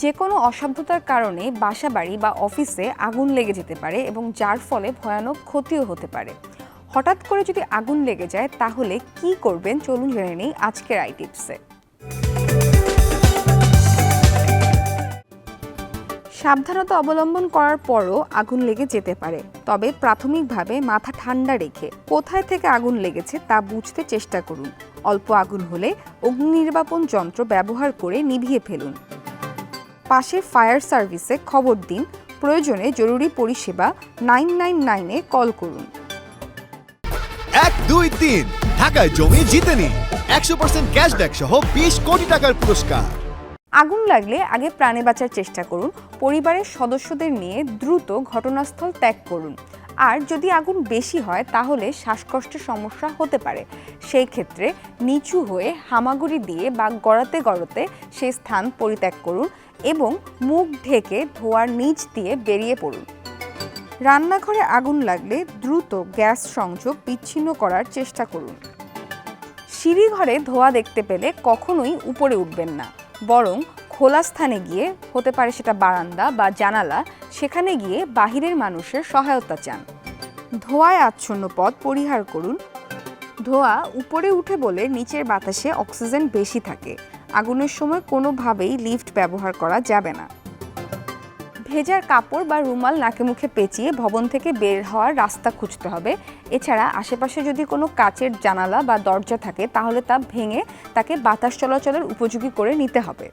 যে কোনো অসাধ্যতার কারণে বাসাবাড়ি বা অফিসে আগুন লেগে যেতে পারে এবং যার ফলে ভয়ানক ক্ষতিও হতে পারে। হঠাৎ করে যদি আগুন লেগে যায়, তাহলে কি করবেন? চলুন জেনে নেই আজকের আই টিপসে। সাবধানতা অবলম্বন করার পরও আগুন লেগে যেতে পারে। তবে প্রাথমিকভাবে মাথা ঠান্ডা রেখে কোথায় থেকে আগুন লেগেছে তা বুঝতে চেষ্টা করুন। অল্প আগুন হলে অগ্নি নির্বাপন যন্ত্র ব্যবহার করে নিভিয়ে ফেলুন। পাশে ফায়ার সার্ভিসে খবর দিন প্রয়োজনে জরুরি পরিষেবা নাইন নাইন নাইনে কল করুন। এক দুই তিন ঢাকায় জমি জিতে নিন একশো পার্সেন্ট ক্যাশব্যাক সহ বিশ কোটি টাকার পুরস্কার। আগুন লাগলে আগে প্রাণে বাঁচার চেষ্টা করুন পরিবারের সদস্যদের নিয়ে দ্রুত ঘটনাস্থল ত্যাগ করুন। আর যদি আগুন বেশি হয়, তাহলে শ্বাসকষ্টের সমস্যা হতে পারে। সেই ক্ষেত্রে নিচু হয়ে হামাগুড়ি দিয়ে বা গড়াতে গড়াতে সেই স্থান পরিত্যাগ করুন এবং মুখ ঢেকে ধোয়ার নিচ দিয়ে বেরিয়ে পড়ুন। রান্নাঘরে আগুন লাগলে দ্রুত গ্যাস সংযোগ বিচ্ছিন্ন করার চেষ্টা করুন। সিঁড়ি ঘরে ধোয়া দেখতে পেলে কখনোই উপরে উঠবেন না, বরং খোলা স্থানে গিয়ে হতে পারে সেটা বারান্দা বা জানালা, সেখানে গিয়ে বাহিরের মানুষের সহায়তা চান। ধোঁয়ায় আচ্ছন্ন পথ পরিহার করুন। ধোঁয়া উপরে উঠে বলে নিচের বাতাসে অক্সিজেন বেশি থাকে। আগুনের সময় কোনোভাবেই লিফট ব্যবহার করা যাবে না। ভেজার কাপড় বা রুমাল নাকে মুখে পেঁচিয়ে ভবন থেকে বের হওয়ার রাস্তা খুঁজতে হবে। এছাড়া আশেপাশে যদি কোনো কাচের জানালা বা দরজা থাকে, তাহলে তা ভেঙে তাকে বাতাস চলাচলের উপযোগী করে নিতে হবে।